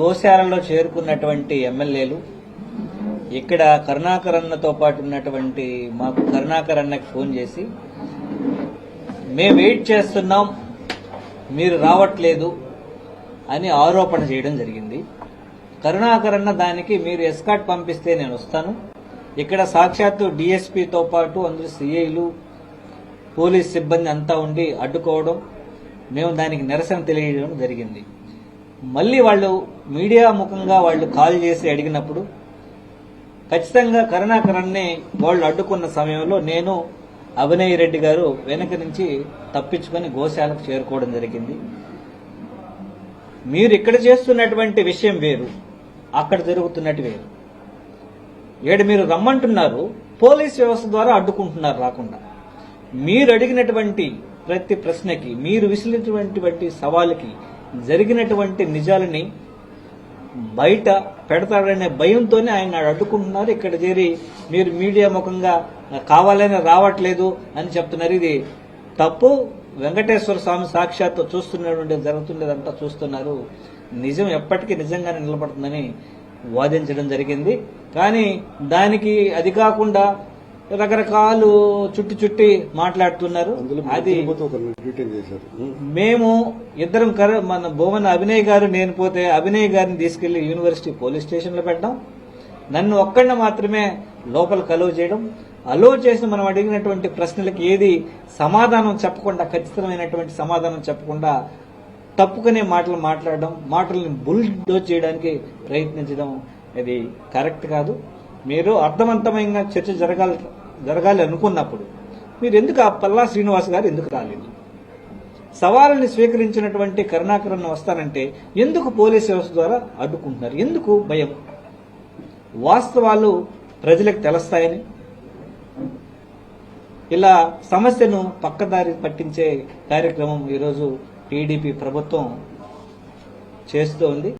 గోశాలలో చేరుకున్నటువంటి ఎమ్మెల్యేలు ఇక్కడ కరుణాకర్ అన్నతో పాటు ఉన్నటువంటి మాకు కరుణాకర్ అన్నకి ఫోన్ చేసి మేము వెయిట్ చేస్తున్నాం మీరు రావట్లేదు అని ఆరోపణ చేయడం జరిగింది. కరుణాకర్ అన్న దానికి మీరు ఎస్కాట్ పంపిస్తే నేను వస్తాను. ఇక్కడ సాక్షాత్తు డిఎస్పీతో పాటు అందులో సిఐలు పోలీస్ సిబ్బంది అంతా ఉండి అడ్డుకోవడం మేము దానికి నిరసన తెలియజేయడం జరిగింది. మళ్ళీ వాళ్ళు మీడియా ముఖంగా వాళ్ళు కాల్ చేసి అడిగినప్పుడు ఖచ్చితంగా కరుణాకరన్ని వాళ్ళు అడ్డుకున్న సమయంలో నేను అభినయ్ రెడ్డి గారు వెనక నుంచి తప్పించుకొని గోశాలకు చేరుకోవడం జరిగింది. మీరు ఇక్కడ చేస్తున్నటువంటి విషయం వేరు అక్కడ జరుగుతున్నట్టు వేరు. ఏడు మీరు రమ్మంటున్నారు పోలీస్ వ్యవస్థ ద్వారా అడ్డుకుంటున్నారు రాకుండా. మీరు అడిగినటువంటి ప్రతి ప్రశ్నకి మీరు విసిలినటువంటి సవాలుకి జరిగినటువంటి నిజాలని బయట పెడతాడనే భయంతోనే ఆయన అడ్డుకుంటున్నారు. ఇక్కడ చేరి మీరు మీడియా ముఖంగా కావాలని రావట్లేదు అని చెప్తున్నారు. ఇది తప్పు. వెంకటేశ్వర స్వామి సాక్షాత్తు చూస్తున్నటువంటి జరుగుతుండేదంతా చూస్తున్నారు. నిజం ఎప్పటికీ నిజంగానే నిలబడుతుందని వాదించడం జరిగింది. కానీ దానికి అది కాకుండా రకరకాలు చుట్టి చుట్టి మాట్లాడుతున్నారు. అది. మేము ఇద్దరం మన భువన్ అభినయ్ గారు నేను పోతే అభినయ్ గారిని తీసుకెళ్ళి యూనివర్సిటీ పోలీస్ స్టేషన్లో పెట్టడం. నన్ను ఒక్కడిని మాత్రమే లోపల కలువ చేయడం. అలో చేసిన మనం అడిగినటువంటి ప్రశ్నలకి ఏది సమాధానం చెప్పకుండా ఖచ్చితమైనటువంటి సమాధానం చెప్పకుండా తప్పుకునే మాటలు మాట్లాడడం మాటల్ని బుల్డోజ్ చేయడానికి ప్రయత్నించడం ఇది కరెక్ట్ కాదు. మీరు అర్థవంతమైన చర్చ జరగాలి. జరగాలి అనుకున్నప్పుడు మీరు ఎందుకు ఆ పల్లా శ్రీనివాస్ గారు ఎందుకు రాలేదు? సవాళ్ళని స్వీకరించినటువంటి కరుణాకరణ వస్తానంటే ఎందుకు పోలీస్ వ్యవస్థ ద్వారా అడ్డుకుంటున్నారు? ఎందుకు భయం? వాస్తవాలు ప్రజలకు తెలుస్తాయని? ఇలా సమస్యను పక్కదారి పట్టించే కార్యక్రమం ఈరోజు టీడీపీ ప్రభుత్వం చేస్తోంది.